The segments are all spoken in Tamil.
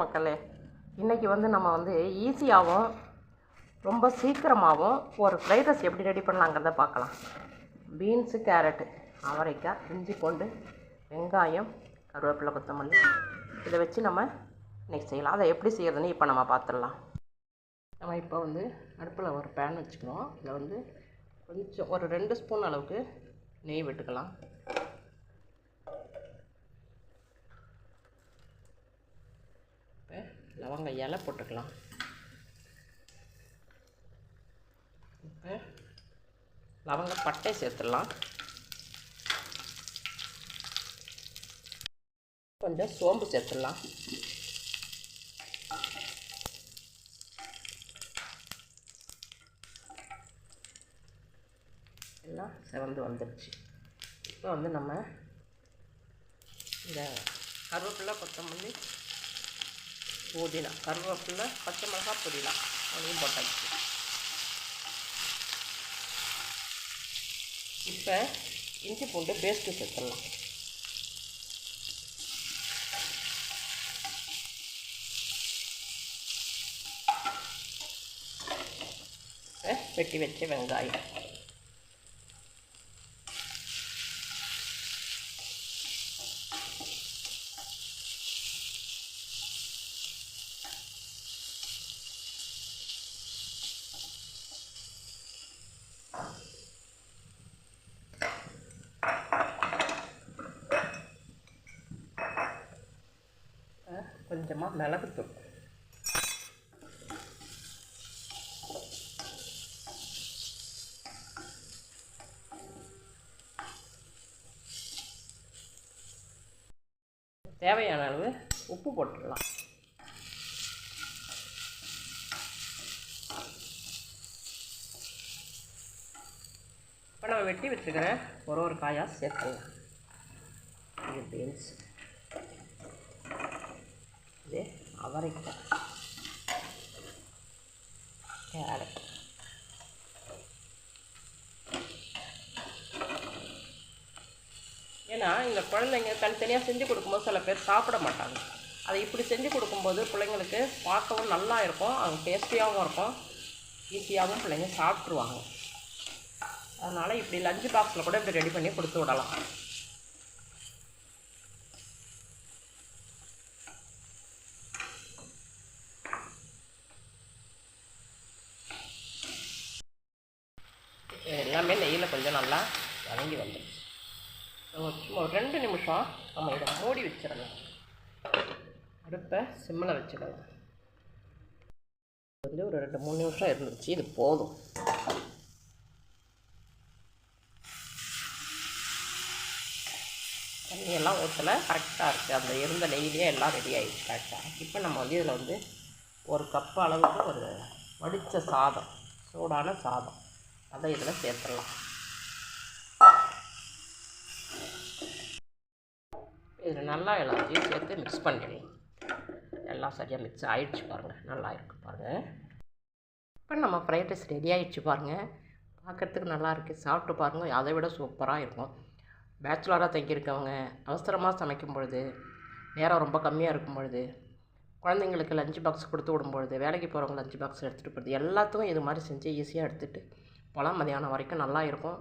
மக்களே இன்றைக்கி வந்து நம்ம வந்து ஈஸியாகவும் ரொம்ப சீக்கிரமாகவும் ஒரு ஃப்ரைட் ரைஸ் எப்படி ரெடி பண்ணலாங்கிறத பார்க்கலாம். பீன்ஸு கேரட்டு அவரைக்காய் இஞ்சி பூண்டு வெங்காயம் கருவேப்பிலை கொத்தமல்லி. இதை வச்சு நம்ம இன்னைக்கு செய்யலாம். அதை எப்படி செய்கிறதுன்னு இப்போ நம்ம பார்த்துடலாம். நம்ம இப்போ வந்து அடுப்பில் ஒரு பேன் வச்சுக்கிறோம். இதில் வந்து கொஞ்சம் ஒரு ரெண்டு ஸ்பூன் அளவுக்கு நெய் விட்டுக்கலாம் இப்போ லவங்க இலை போட்டுக்கலாம். இப்போ லவங்க பட்டை சேர்த்துடலாம். கொஞ்சம் சோம்பு சேர்த்துடலாம். எல்லாம் செவந்து வந்துடுச்சு இப்போ வந்து நம்ம இந்த கருவேப்பிலை கொத்தமல்லி புதினா கருவேப்பிலை பச்சை மிளகா புதினா அதையும் போட்டாச்சு இப்போ இஞ்சி பூண்டு பேஸ்ட்டு சேர்த்துடலாம். வெட்டி வச்ச வெங்காயம். கொஞ்சமாக மிளகுத்தூள் தேவையான அளவு உப்பு போட்டுடலாம் இப்போ நம்ம வெட்டி வச்சுக்கிறேன் ஒரு ஒரு காயாக சேர்த்துக்கலாம். இது பீன்ஸ் இது அவரைக்காய். கேரட். ஏன்னா இந்த குழந்தைங்க தனித்தனியாக செஞ்சு கொடுக்கும்போது சில பேர் சாப்பிட மாட்டாங்க. அதை இப்படி செஞ்சு கொடுக்கும்போது பிள்ளைங்களுக்கு பார்க்கவும் நல்லா இருக்கும் அது டேஸ்டியாகவும் இருக்கும். ஈஸியாகவும் பிள்ளைங்க சாப்பிட்ருவாங்க அதனால் இப்படி லஞ்ச் பாக்ஸில் கூட இப்படி ரெடி பண்ணி கொடுத்து விடலாம். எல்லாமே நெய்யில் கொஞ்சம் நல்லா வதங்கி வந்துடுச்சு ஒரு சும்மா ஒரு ரெண்டு நிமிஷம் நம்ம இதை மூடி வச்சிடலாம் அடுப்பை சிம்மில் வச்சுக்கலாம் வந்து ஒரு ரெண்டு மூணு நிமிஷம் இருந்துச்சு இது போதும். தண்ணியெல்லாம் ஊற்றலை கரெக்டாக இருக்குது அந்த இருந்த நெய்லேயே எல்லாம் ரெடி ஆகிடுச்சு கரெக்டாக இப்போ நம்ம வந்து இதில் வந்து ஒரு கப் அளவுக்கு ஒரு வடித்த சாதம் சூடான சாதம். அதை இதில் சேர்த்துடலாம். இதில் நல்லா எல்லாத்தையும் சேர்த்து மிக்ஸ் பண்ணிடலாம். எல்லாம் சரியாக மிக்ஸ் ஆகிடுச்சு பாருங்கள் நல்லா இருக்கு பாருங்கள் இப்போ நம்ம ஃப்ரைட் ரைஸ் ரெடி ஆகிடுச்சு பாருங்கள் பார்க்குறதுக்கு நல்லா இருக்குது சாப்பிட்டு பாருங்கள் அதை விட சூப்பராக இருக்கும். பேச்சுலராக தங்கியிருக்கவங்க அவசரமாக சமைக்கும் பொழுது நேரம் ரொம்ப கம்மியாக இருக்கும் பொழுது குழந்தைங்களுக்கு லஞ்ச் பாக்ஸ் கொடுத்து விடும்பொழுது வேலைக்கு போகிறவங்க லஞ்ச் பாக்ஸ் எடுத்துகிட்டு போகிறது எல்லாத்துக்கும் இது மாதிரி செஞ்சு ஈஸியாக எடுத்துகிட்டு போகலாம் மதியானம் வரைக்கும் நல்லா இருக்கும்.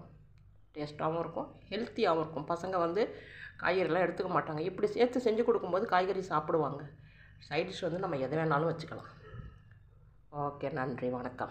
டேஸ்ட்டாகவும் இருக்கும். ஹெல்த்தியாகவும் இருக்கும். பசங்க வந்து காய்கறிலாம் எடுத்துக்க மாட்டாங்க. இப்படி சேர்த்து செஞ்சு கொடுக்கும்போது காய்கறி சாப்பிடுவாங்க. சைட் டிஷ் வந்து நம்ம எது வேணாலும் வச்சுக்கலாம். ஓகே நன்றி. வணக்கம்.